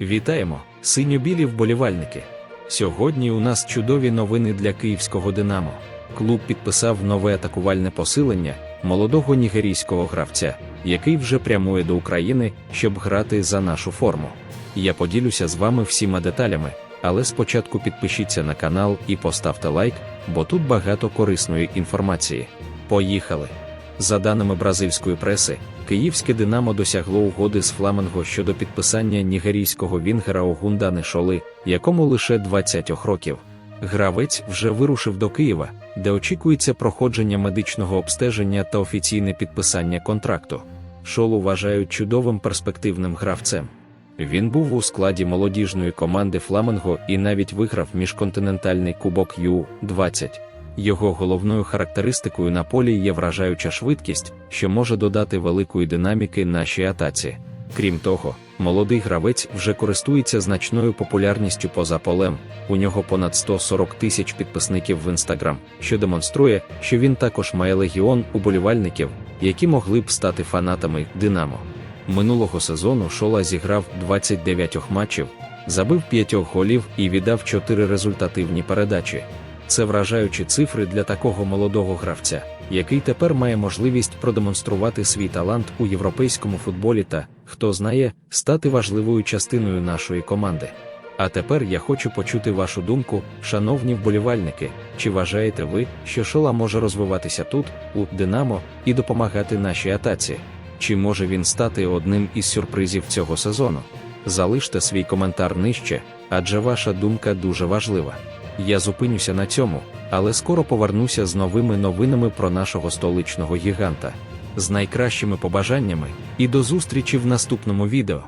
Вітаємо, синьо-білі вболівальники. Сьогодні у нас чудові новини для київського Динамо. Клуб підписав нове атакувальне посилення молодого нігерійського гравця, який вже прямує до України, щоб грати за нашу форму. Я поділюся з вами всіма деталями, але спочатку підпишіться на канал і поставте лайк, бо тут багато корисної інформації. Поїхали! За даними бразильської преси, київське Динамо досягло угоди з Фламенго щодо підписання нігерійського вінгера Огундани Шоли, якому лише 20 років. Гравець вже вирушив до Києва, де очікується проходження медичного обстеження та офіційне підписання контракту. Шолу вважають чудовим перспективним гравцем. Він був у складі молодіжної команди Фламенго і навіть виграв міжконтинентальний кубок Ю-20. Його головною характеристикою на полі є вражаюча швидкість, що може додати великої динаміки нашій атаці. Крім того, молодий гравець вже користується значною популярністю поза полем. У нього понад 140 тисяч підписників в інстаграм, що демонструє, що він також має легіон уболівальників, які могли б стати фанатами Динамо. Минулого сезону Шола зіграв 29 матчів, забив 5 голів і віддав 4 результативні передачі. Це вражаючі цифри для такого молодого гравця, який тепер має можливість продемонструвати свій талант у європейському футболі та, хто знає, стати важливою частиною нашої команди. А тепер я хочу почути вашу думку, шановні вболівальники, чи вважаєте ви, що Шола може розвиватися тут, у Динамо, і допомагати нашій атаці? Чи може він стати одним із сюрпризів цього сезону? Залиште свій коментар нижче, адже ваша думка дуже важлива. Я зупинюся на цьому, але скоро повернуся з новими новинами про нашого столичного гіганта. З найкращими побажаннями і до зустрічі в наступному відео.